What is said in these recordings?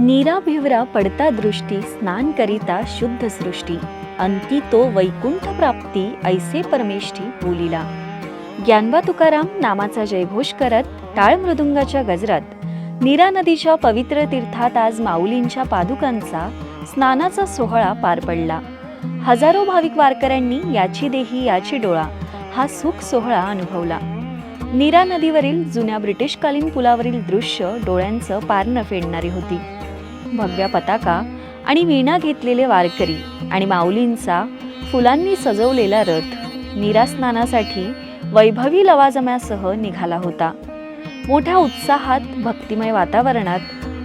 करिता पडता दृष्टी स्नान करिता शुद्ध सृष्टी अंती तो वैकुंठ प्राप्ती ऐसे परमेष्ठी बोलिला ज्ञानबा तुकाराम नामाचा जयघोष करत टाळ मृदुंगाच्या गजरात नीरा नदीच्या पवित्र तीर्थात आज माऊलींच्या पादुकांचा स्नानाचा सोहळा पार पडला हजारो भाविक वारकऱ्यांनी याची देही याची डोळा हा सुख सोहळा अनुभवला नीरा नदीवरील जुन्या ब्रिटिशकालीन पुलावरील दृश्य डोळ्यांचं पारणं फेडणारी होती भगव्या पताका आणि वीणा घेतलेले वारकरी आणि माऊलींचा फुलांनी सजवलेला रथ नीरा स्नानासाठी वैभवी लवाजम्यासह निघाला होता. मोठ्या उत्साहात भक्तिमय वातावरणात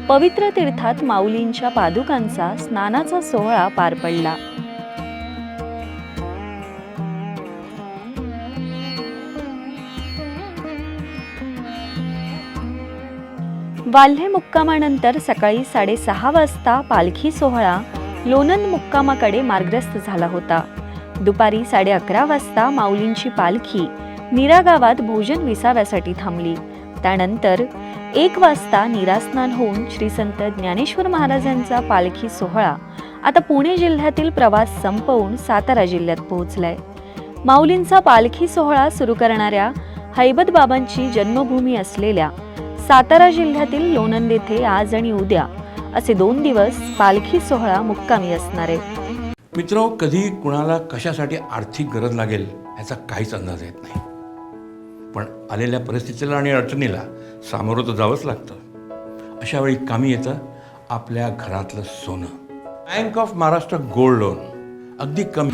पवित्र तीर्थात माऊलींच्या पादुकांचा स्नानाचा सोहळा पार पडला. वाल्हे मुक्कामानंतर सकाळी साडेसहा वाजता पालखी सोहळा लोणंद मुक्कामाकडे मार्गस्थ झाला होता. दुपारी साडे अकरा वाजता माऊलींची पालखी नीरा गावात भोजन विसाव्यासाठी थांबली. त्यानंतर एक वाजता निरास्नान होऊन श्री संत ज्ञानेश्वर महाराजांचा पालखी सोहळा आता पुणे जिल्ह्यातील प्रवास संपवून सातारा जिल्ह्यात पोहोचलाय. माऊलींचा पालखी सोहळा सुरू करणाऱ्या हैबत बाबांची जन्मभूमी असलेल्या सातारा जिल्ह्यातील लोणंद येथे आज आणि उद्या असे दोन दिवस पालखी सोहळा मुक्कामी असणार आहे. मित्र कधी कुणाला कशासाठी आर्थिक गरज लागेल ह्याचा काहीच अंदाज येत नाही. पण आलेल्या परिस्थितीला आणि अडचणीला सामोरं तर जावंच लागतं. अशा वेळी कामी येतं आपल्या घरातलं सोनं. Bank of Maharashtra gold loan. अगदी कमी.